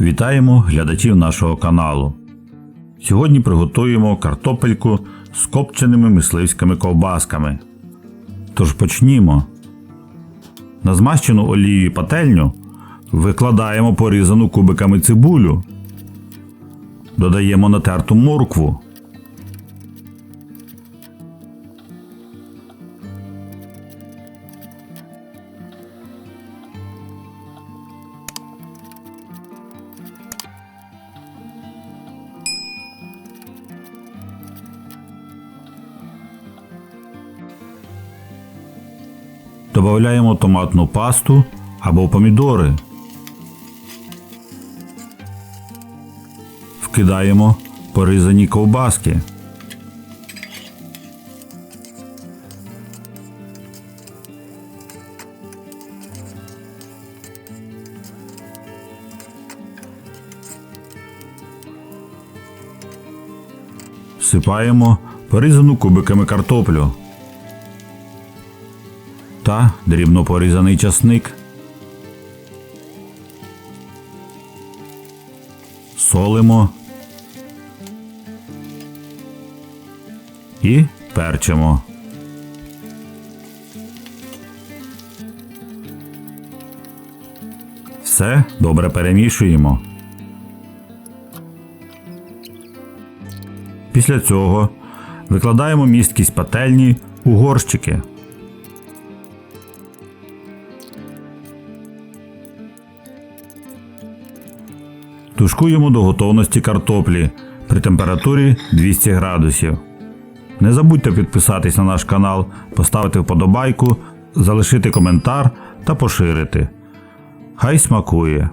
Вітаємо глядачів нашого каналу. Сьогодні приготуємо картопельку з копченими мисливськими ковбасками. Тож почнімо. На змащену олією пательню викладаємо порізану кубиками цибулю. Додаємо натерту моркву. Додаємо томатну пасту або помідори. Вкидаємо порізані ковбаски. Всипаємо порізану кубиками картоплю та дрібно порізаний часник. Солимо і перчимо. Все добре перемішуємо. Після цього викладаємо місткість пательні у горщики. Тушкуємо до готовності картоплі при температурі 200 градусів. Не забудьте підписатись на наш канал, поставити вподобайку, залишити коментар та поширити. Хай смакує!